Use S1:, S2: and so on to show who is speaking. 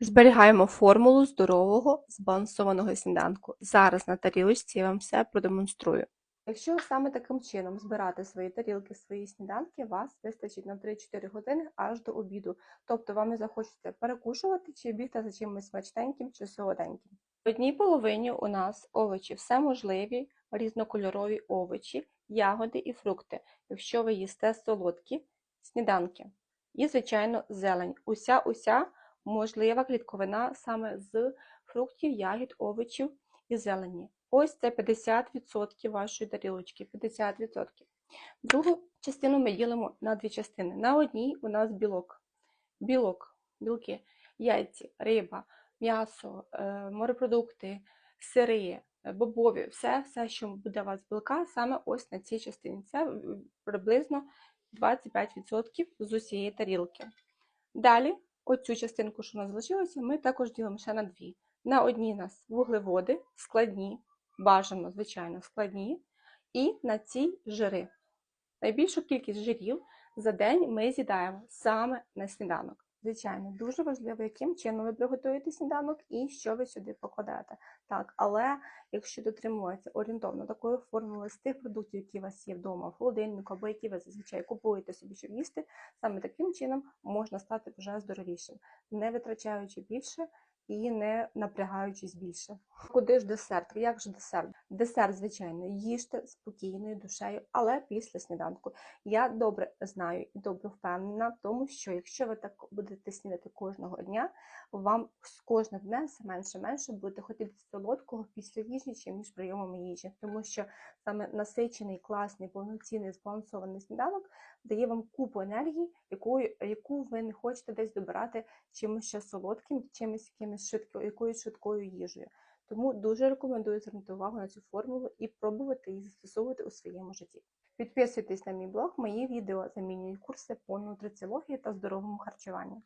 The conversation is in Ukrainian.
S1: Зберігаємо формулу здорового збалансованого сніданку. Зараз на тарілочці я вам все продемонструю. Якщо саме таким чином збирати свої тарілки, свої сніданки, вас вистачить на 3-4 години аж до обіду. Тобто вам не захочеться перекушувати чи бігти за чимось смачненьким чи солоденьким. В одній половині у нас овочі все можливі, різнокольорові овочі, ягоди і фрукти, якщо ви їсте солодкі сніданки. І, звичайно, зелень. Уся-уся можлива клітковина саме з фруктів, ягід, овочів і зелені. Ось це 50% вашої тарілочки. 50%. Другу частину ми ділимо на дві частини. На одній у нас білок. Білок, білки, яйці, риба, м'ясо, е, морепродукти, сири, бобові, все, все, що буде у вас білка, саме ось на цій частині. Це приблизно 25% з усієї тарілки. Далі, оцю частинку, що у нас залишилося, ми також ділимо ще на дві. На одній у нас вуглеводи, складні, бажано, звичайно, складні, і на цій жири. Найбільшу кількість жирів за день ми з'їдаємо саме на сніданок. Звичайно, дуже важливо, яким чином ви приготуєте сніданок і що ви сюди покладаєте. Так, але якщо дотримуватися орієнтовно такої формули з тих продуктів, які у вас є вдома в холодильнику, або які ви зазвичай купуєте собі, щоб їсти, саме таким чином можна стати вже здоровішим, не витрачаючи більше і не напрягаючись більше. Куди ж десерт? Як же десерт? Десерт, звичайно, їжте спокійною душею, але після сніданку. Я добре знаю і добре впевнена в тому, що якщо ви так будете снідати кожного дня, вам з кожним днем все менше менше будете хотіти солодкого після їжі, чим між прийомами їжі, тому що саме насичений, класний, повноцінний, збалансований сніданок дає вам купу енергії, яку, яку ви не хочете десь добирати чимось ще солодким, чимось якимось швидко, якоюсь швидкою їжею. Тому дуже рекомендую звернути увагу на цю формулу і пробувати її застосовувати у своєму житті. Підписуйтесь на мій блог, мої відео замінюють курси по нутриціології та здоровому харчуванню.